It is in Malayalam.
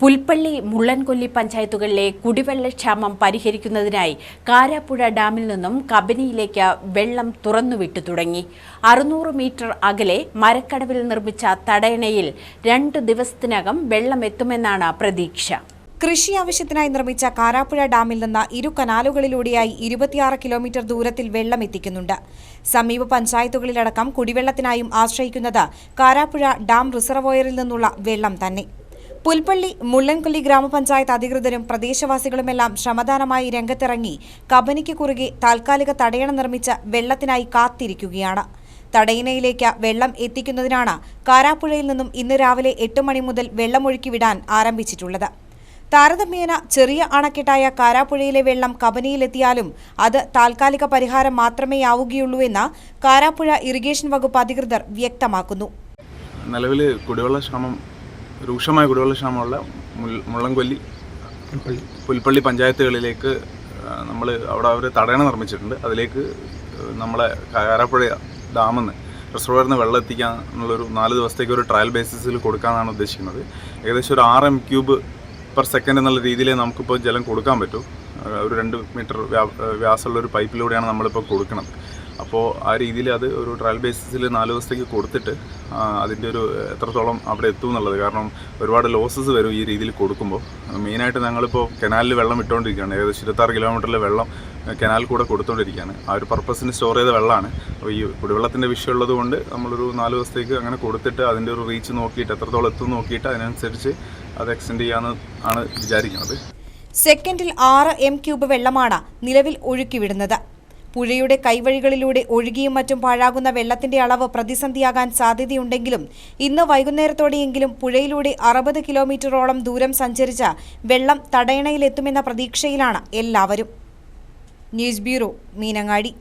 പുൽപ്പള്ളി മുള്ളൻകൊല്ലി പഞ്ചായത്തുകളിലെ കുടിവെള്ളക്ഷാമം പരിഹരിക്കുന്നതിനായി കാരാപ്പുഴ ഡാമിൽ നിന്നും കബനിയിലേക്ക് വെള്ളം തുറന്നുവിട്ടു തുടങ്ങി. അറുന്നൂറ് മീറ്റർ അകലെ മരക്കടവിൽ നിർമ്മിച്ച തടയണയിൽ രണ്ട് ദിവസത്തിനകം വെള്ളം എത്തുമെന്നാണ് പ്രതീക്ഷ. കൃഷി ആവശ്യത്തിനായി നിർമ്മിച്ച കാരാപ്പുഴ ഡാമിൽ നിന്ന് ഇരു കനാലുകളിലൂടെയായി ഇരുപത്തിയാറ് കിലോമീറ്റർ ദൂരത്തിൽ വെള്ളം എത്തിക്കുന്നുണ്ട്. സമീപ പഞ്ചായത്തുകളിലടക്കം കുടിവെള്ളത്തിനായും ആശ്രയിക്കുന്നത് കാരാപ്പുഴ ഡാം റിസർവോയറിൽ നിന്നുള്ള വെള്ളം തന്നെ. പുൽപ്പള്ളി മുള്ളൻകൊല്ലി ഗ്രാമപഞ്ചായത്ത് അധികൃതരും പ്രദേശവാസികളുമെല്ലാം ശ്രമദാനമായി രംഗത്തിറങ്ങി കബനിക്ക് കുറുകെ താൽക്കാലിക തടയണ നിർമ്മിച്ച വെള്ളത്തിനായി കാത്തിരിക്കുകയാണ്. തടയിനയിലേക്ക് വെള്ളം എത്തിക്കുന്നതിനാണ് കാരാപ്പുഴയിൽ നിന്നും ഇന്ന് രാവിലെ എട്ട് മണി മുതൽ വെള്ളമൊഴുക്കി വിടാൻ ആരംഭിച്ചിട്ടുള്ളത്. താരതമ്യേന ചെറിയ അണക്കെട്ടായ കാരാപ്പുഴയിലെ വെള്ളം കബനിയിലെത്തിയാലും അത് താൽക്കാലിക പരിഹാരം മാത്രമേ ആവുകയുള്ളൂ എന്ന് കാരാപ്പുഴ ഇറിഗേഷൻ വകുപ്പ് അധികൃതർ വ്യക്തമാക്കുന്നു. നിലവിൽ കുടിവെള്ള ക്ഷാമം രൂക്ഷമായ കുടിവെള്ളക്ഷാമമുള്ള മുള്ളംകൊല്ലി പുൽപ്പള്ളി. പഞ്ചായത്തുകളിലേക്ക് നമ്മൾ അവിടെ അവർ തടയണ നിർമ്മിച്ചിട്ടുണ്ട്. അതിലേക്ക് നമ്മളെ കാരാപ്പുഴ ഡാമിൽ നിന്ന് റിസർവറിൽ നിന്ന് വെള്ളം എത്തിക്കാൻ എന്നുള്ളൊരു നാല് ദിവസത്തേക്ക് ഒരു ട്രയൽ ബേസിസിൽ കൊടുക്കാനാണ് ഉദ്ദേശിക്കുന്നത്. ഏകദേശം ഒരു ആറ് എം ക്യൂബ് പെർ സെക്കൻഡ് എന്നുള്ള രീതിയിൽ നമുക്കിപ്പോൾ ജലം കൊടുക്കാൻ പറ്റും. ഒരു രണ്ട് മീറ്റർ വ്യാ വ്യാസമുള്ള ഒരു പൈപ്പിലൂടെയാണ് നമ്മളിപ്പോൾ കൊടുക്കുന്നത്. അപ്പോൾ ആ രീതിയിൽ അത് ഒരു ട്രയൽ ബേസിസിൽ നാല് ദിവസത്തേക്ക് കൊടുത്തിട്ട് അതിന്റെ ഒരു എത്രത്തോളം അവിടെ എത്തും എന്നുള്ളത്. കാരണം ഒരുപാട് ലോസസ് വരും ഈ രീതിയിൽ കൊടുക്കുമ്പോൾ. മെയിനായിട്ട് ഞങ്ങളിപ്പോൾ കനാലിൽ വെള്ളം ഇട്ടുകൊണ്ടിരിക്കുകയാണ്. ഏകദേശം ഇരുപത്താറ് കിലോമീറ്ററിൽ വെള്ളം കനാൽ കൂടെ കൊടുത്തുകൊണ്ടിരിക്കുകയാണ്. ആ ഒരു പർപ്പസിന് സ്റ്റോർ ചെയ്ത വെള്ളമാണ്. അപ്പോൾ ഈ കുടിവെള്ളത്തിന്റെ വിഷയമുള്ളത് കൊണ്ട് നമ്മളൊരു നാല് ദിവസത്തേക്ക് അങ്ങനെ കൊടുത്തിട്ട് അതിന്റെ ഒരു റീച്ച് നോക്കിയിട്ട് എത്രത്തോളം എത്തും നോക്കിയിട്ട് അതിനനുസരിച്ച് അത് എക്സ്റ്റെൻഡ് ചെയ്യാമെന്ന് ആണ് വിചാരിക്കുന്നത്. സെക്കൻഡിൽ ആറ് എം ക്യൂബ് വെള്ളമാണ് നിലവിൽ ഒഴുക്കിവിടുന്നത് പുഴയുടെ കൈവഴികളിലൂടെ ഒഴുകിയും മറ്റും പാഴാകുന്ന വെള്ളത്തിന്റെ അളവ് പ്രതിസന്ധിയാകാൻ സാധ്യതയുണ്ടെങ്കിലും ഇന്ന് വൈകുന്നേരത്തോടെയെങ്കിലും പുഴയിലൂടെ അറുപത് കിലോമീറ്ററോളം ദൂരം സഞ്ചരിച്ച വെള്ളം തടയണയിലെത്തുമെന്ന പ്രതീക്ഷയിലാണ് എല്ലാവരും. News bureau Meenangadi.